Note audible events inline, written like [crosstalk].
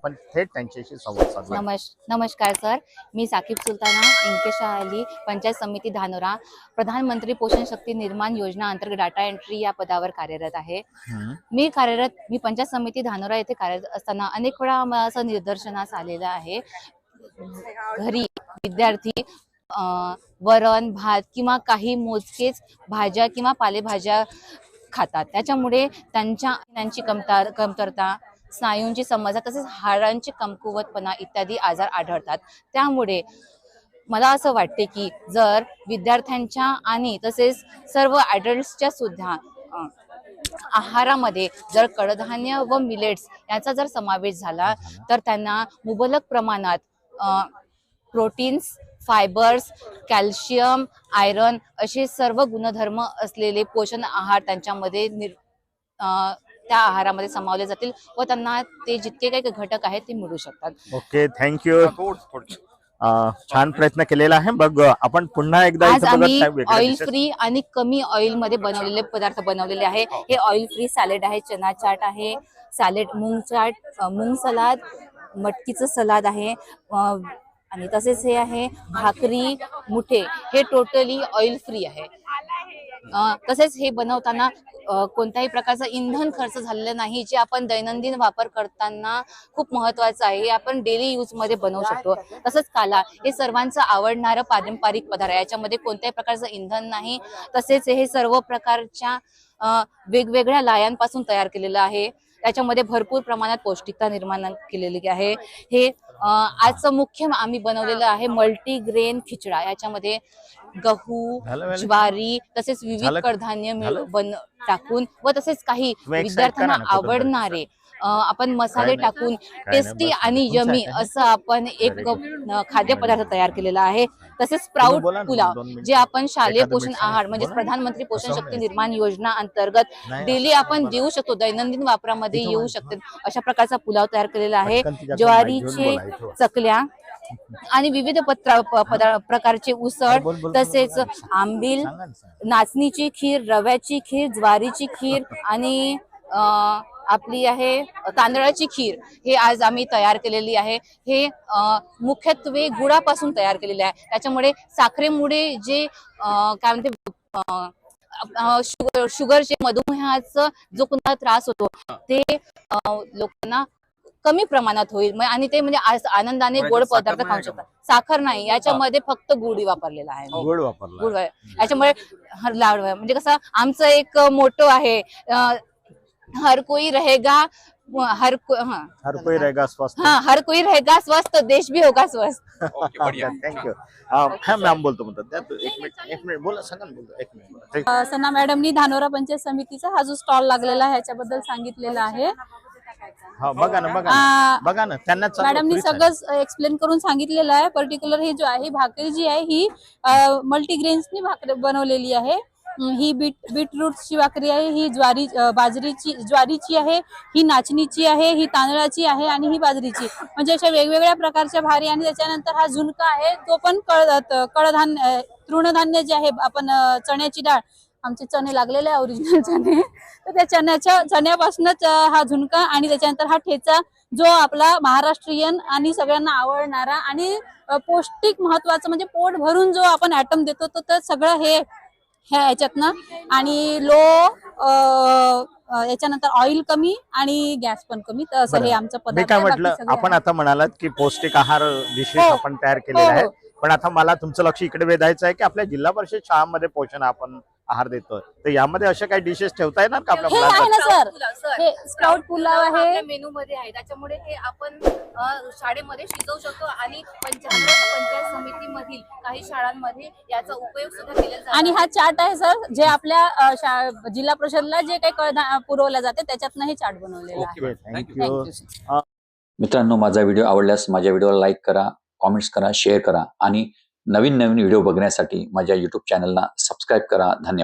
आपण थेट त्यांच्याशी संवाद साधला. नमश नमस्कार सर. मी साकिब सुलताना इंकेशा अली पंचायत समिती धानोरा प्रधानमंत्री पोषण शक्ती निर्माण योजना अंतर्गत डाटा एंट्री या पदावर कार्यरत आहे. मी कार्यरत मी पंचायत समिती धानोरा येथे कार्यरत असताना अनेक वेळा मला असं निदर्शनास आलेलं आहे. घरी विद्यार्थी वरण भात किंवा काही मोजकेच भाज्या किंवा पालेभाज्या खातात. त्याच्यामुळे त्यांच्या त्यांची कमतार कमतरता स्नायूंची समस्या तसेच हाडांची कमकुवतपणा इत्यादी आजार आढळतात. त्यामुळे मला असं वाटते की जर विद्यार्थ्यांच्या आणि तसेच सर्व ॲडल्ट्सच्या सुद्धा आहारामध्ये जर कडधान्य व मिलेट्स याचा जर समावेश झाला तर त्यांना मुबलक प्रमाणात प्रोटीन्स फायबर्स कॅल्शियम आयरन असे सर्व गुणधर्म असलेले पोषण आहार त्यांच्यामध्ये निर त्या आहारामध्ये समावले जातील व त्यांना ते जितके काही घटक आहेत ते मिळू शकतात. ओके थँक्यू छान प्रयत्न केलेला आहे. बघ आपण पुन्हा एकदा आज आम्ही ऑइल फ्री आणि कमी ऑइलमध्ये बनवलेले पदार्थ बनवलेले आहे. हे ऑइल फ्री सॅलेड आहे चना चाट आहे सॅलेड मूग चाट मूग सलाद मटकीचं सलाद आहे आणि तसेच हे आहे भाकरी मुठे. हे टोटली ऑइल फ्री आहे. तसेच हे बनवताना कोणत्याही प्रकारचं इंधन खर्च झालेलं नाही जे आपण दैनंदिन वापर करताना खूप महत्वाचं आहे हे आपण डेली यूजमध्ये बनवू शकतो. तसंच काला हे सर्वांचं आवडणारं पारंपरिक पदार्थ याच्यामध्ये कोणत्याही प्रकारचं इंधन नाही. तसेच हे सर्व प्रकारच्या वेगवेगळ्या लायांपासून तयार केलेलं आहे. त्याच्यामध्ये भरपूर प्रमाणात पौष्टिकता निर्माण केलेली आहे. हे आजचं मुख्य आम्ही बनवलेलं आहे मल्टीग्रेन खिचडा. याच्यामध्ये गहू? ज्वारी तसेच विविध? कडधान्य? बन टाकून व तसेच काही विद्यार्थ्यांना. आवडणारे आपण मसाले. टाकून टेस्टी. आणि यमी? असं आपण एक खाद्यपदार्थ तयार केलेला आहे तसेच ना, पुलाव. जे आपण शालेय पोषण. आहार म्हणजे. प्रधानमंत्री पोषण शक्ती. निर्माण योजना अंतर्गत डेली आपण. देऊ शकतो दैनंदिन वापरामध्ये येऊ. शकते अशा प्रकारचा पुलाव तयार केलेला आहे ज्वारीचे. चकल्या आणि विविध पत्रा प्रकारचे उसळ तसेच बोल. आंबील. नाचणीची खीर रव्याची खीर ज्वारीची खीर आणि आपली आहे तांदळाची खीर हे आज आम्ही तयार केलेली आहे हे मुख्यत्वे गुळापासून तयार केलेले आहे त्याच्यामुळे साखरेमुळे जे काय म्हणते शुगर शुगरचे मधुमेहाचं जो कोणता त्रास होतो ते लोकांना कमी प्रमाणात होईल. म- आणि ते म्हणजे आनंदाने गोड साखर पदार्थ खाऊ? शकतात. साखर नाही. याच्यामध्ये फक्त गुढी वापरलेला आहे. गुड आहे. त्याच्यामुळे हर लाड आहे. म्हणजे कसं आमचं एक मोटो आहे. हर कोई रहेगा हर को हा. हर कोई रहेगा स्वस्थ. हा हर कोई रहेगा स्वस्थ देश भी होगा स्वस्थ. [laughs] ओके बढ़िया. थँक्यू हा मॅम बोलतो म्हणतात. द्या तू एक मिनिट एक मिनिट बोला सांगा ना बोलतो. एक मिनिट बोला. ठीक. अ, सना मॅडमनी धानोरा पंचायत समितीचा हा जो स्टॉल लागलेला आहे ह्याच्याबद्दल सांगितलेलं आहे. हा बघा ना बघा ना. आ, बघा ना त्यांना चालू मॅडमनी आहे. सगळं एक्सप्लेन करून सांगितलेलं आहे. पर्टिक्युलर ही जो आहे भाकरी जी आहे ही मल्टीग्रेन्सनी भाकरी बनवलेली आहे. अं, ही बीट बीटरूटची भाकरी आहे ही ज्वारी अं, बाजरीची ज्वारीची आहे ही नाचणीची आहे ही तांदळाची आहे आणि ही बाजरीची. म्हणजे अशा वेगवेगळ्या प्रकारच्या भारी आणि त्याच्यानंतर हा झुणका आहे तो पण कळ कडधान्य अं, तृणधान्य जे आहे आपण अं, चण्याची डाळ आमचे चणे लागलेले आहे ओरिजिनल चणे तर त्या चण्याच्या चण्यापासूनच हा झुणका आणि त्याच्यानंतर हा ठेचा जो आपला महाराष्ट्रीयन आणि सगळ्यांना आवडणारा आणि पौष्टिक महत्वाचं म्हणजे पोट भरून जो आपण ऍटम देतो तो तर सगळं हे ह्या याच्यातनं आणि लो याच्यानंतर ऑइल कमी आणि गॅस पण कमी तर असं. हे आमचं मी पदार्थ काय आहे. बाकी म्हटलं सगळे आपण आहे. आता म्हणालात की पौष्टिक आहार डिशेस हो. आपण तयार केलेले हो, आहेत हो. पण आता मला तुमचं लक्ष इकडे वेधायचं आहे की आपल्या जिल्हा परिषद शाळांमध्ये पोषण आपण आहार देतोय. तर यामध्ये अशा काही डिशेस ठेवता येणार का आपल्या हे आहे मुलांसाठी? ना सर हे स्प्राउट पुलाव आहे. मेनू मध्ये आहे. त्याच्यामुळे हे आपण अं, शाळेमध्ये शिजवू शकतो आणि पंचायत पंचायत समितीमधील काही शाळांमध्ये याचा उपयोग सुद्धा केला जातो. आणि हा चार्ट आहे सर जे आपल्या अ, शा- जिल्हा परिषदला जे काही कडधा पुरवलं जाते त्याच्यातनं हे चार्ट बनवलेलं आहे. ओके थँक्यू थँक्यू मित्रांनो माझा व्हिडिओ आवडल्यास माझ्या व्हिडिओला लाईक करा कॉमेंट्स करा शेअर करा आणि नवीन नवीन व्हिडिओ बघण्यासाठी माझ्या युट्यूब चॅनलला सबस्क्राईब करा. धन्यवाद.